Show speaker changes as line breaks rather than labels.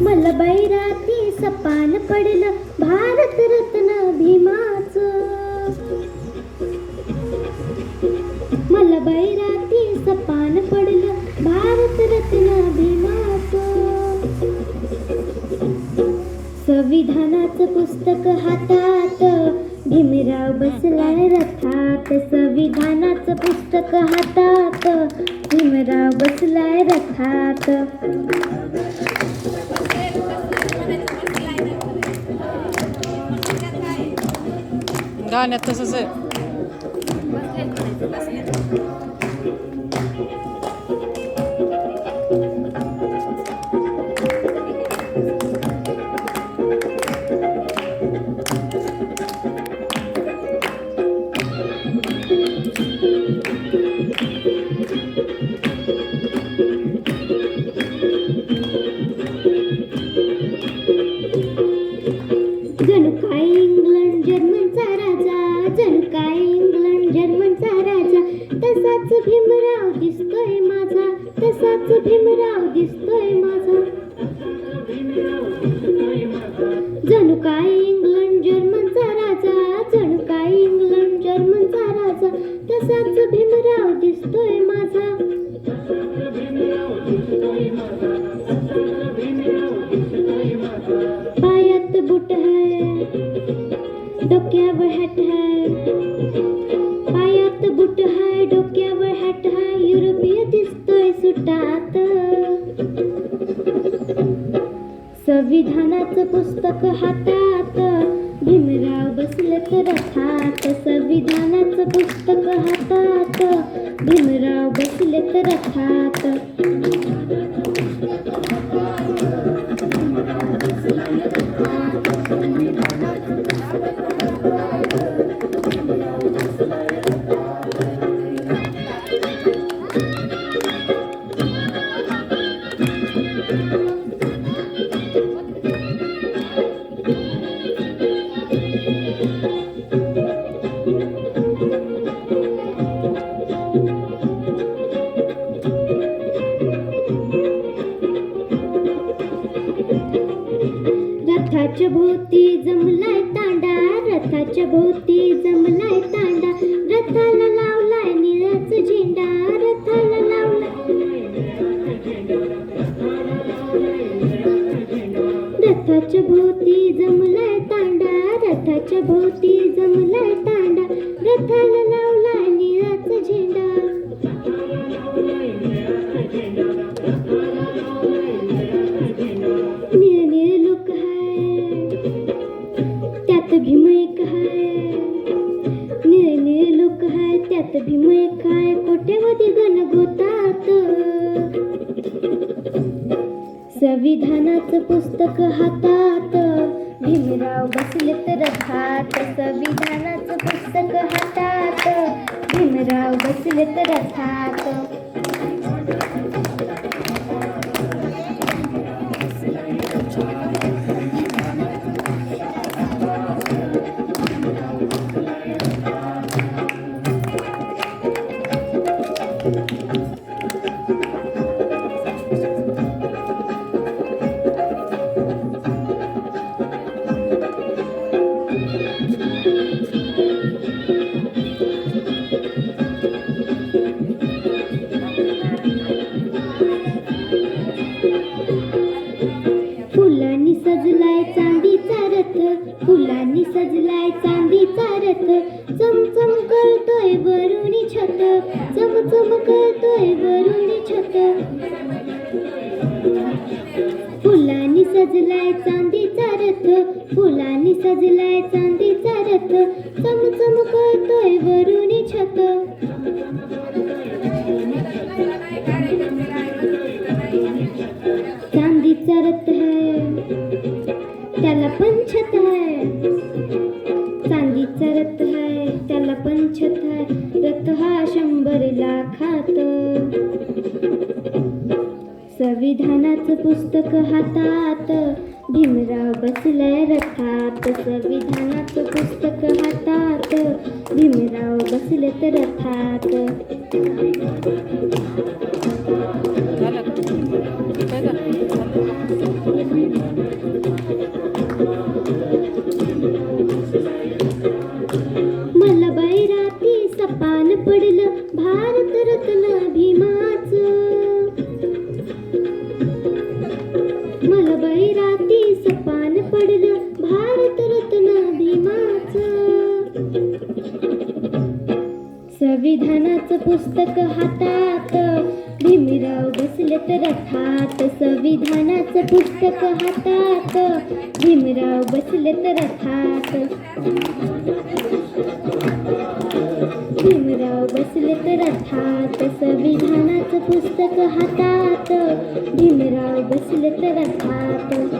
मला बैराती सपान पडलं भारत रत्न भीमाचं मला बैराती सपान पडलं भारत रत्न भीमाचं संविधानाचं पुस्तक हातात भीमराव बसलाय रथात. संविधानाचं पुस्तक हातात भीमराव बसलाय रथात. Daha net nasılsın? him a युरोपीय दिसतोय सुटात. संविधानाचं पुस्तक हातात. भीमराव बसलेत रथात. संविधानाचं पुस्तक हातात. भीमराव बसले रथात. भोवती जमलाय तांडा. रथाला लावलाय निळाच झेंडा. रथाला लावलाय रथाच्या भोवती जमलाय तांडा. रथाच्या भोवती जमलाय तांडा. रथाला लावलाय कोट्यवधी संविधानाचं पुस्तक हातात. भीमराव बसले तर हात. संविधानाचं पुस्तक हातात. भीमराव बसले तर हात. करत चमचम करतोय वरुणी छत चमचम करतोय वरुणी छत. फुलांनी सजलाय चांदीचा रथ फुलांनी सजलाय चांदीचा रथ चमचम करतोय वरुणी छत. हा शंभर लाखात. संविधानाचं पुस्तक हातात. भीमराव बसलाय रथात. संविधानाचं पुस्तक हातात. भीमराव बसलेत रथात. संविधानाचं पुस्तक हातात. भीमराव बसलेत रथात. संविधानाचं पुस्तक हातात. भीमराव बसलेत रथात. भीमराव बसलेत रथात. संविधानाचं पुस्तक हातात. भीमराव बसलेत रथात.